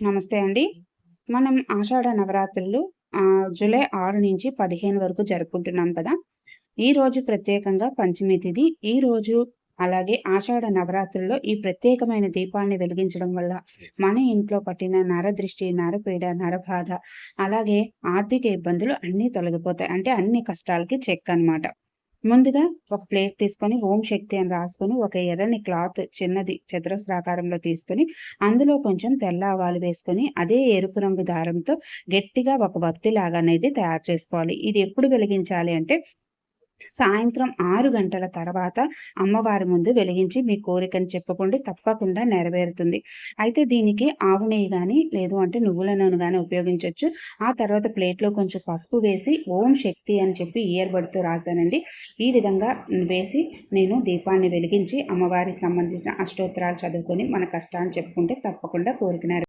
నమస్తే అండి. మనం ఆషాఢ నవరాత్రులు జూలై ఆరు నుంచి 15 వరకు జరుపుకుంటున్నాం కదా! ఈ రోజు ప్రత్యేకంగా పంచమి తిథి. రోజు అలాగే ఆషాఢ నవరాత్రుల్లో ఈ ప్రత్యేకమైన దీపాన్ని వెలిగించడం వల్ల మన ఇంట్లో పట్టిన నరదృష్టి, నరపీడ, నరబాధ అలాగే ఆర్థిక ఇబ్బందులు అన్నీ తొలగిపోతాయి. అంటే అన్ని కష్టాలకి చెక్ అనమాట. ముందుగా ఒక ప్లేట్ తీసుకొని ఓం శక్తి అని రాసుకొని ఒక ఎర్రని క్లాత్ చిన్నది చతురస్రాకారంలో తీసుకొని అందులో కొంచెం తెల్ల ఆవాలు వేసుకొని అదే ఎరుపు రంగు దారంతో గట్టిగా ఒక వత్తిలాగా అనేది తయారు చేసుకోవాలి. ఇది ఎప్పుడు వెలిగించాలి అంటే సాయంత్రం ఆరు గంటల తర్వాత అమ్మవారి ముందు వెలిగించి మీ కోరికను చెప్పుకోండి తప్పకుండా నెరవేరుతుంది. అయితే దీనికి ఆవు నెయ్యి కానీ లేదు అంటే నువ్వుల నూనె కానీ ఉపయోగించొచ్చు. ఆ తర్వాత ప్లేట్‌లో కొంచెం పసుపు వేసి ఓం శక్తి అని చెప్పి ఇయర్బడ్తో రాశానండి ఈ విధంగా వేసి నేను దీపాన్ని వెలిగించి అమ్మవారికి సంబంధించిన అష్టోత్తరాలు చదువుకొని మన కష్టాన్ని చెప్పుకుంటే తప్పకుండా కోరికనే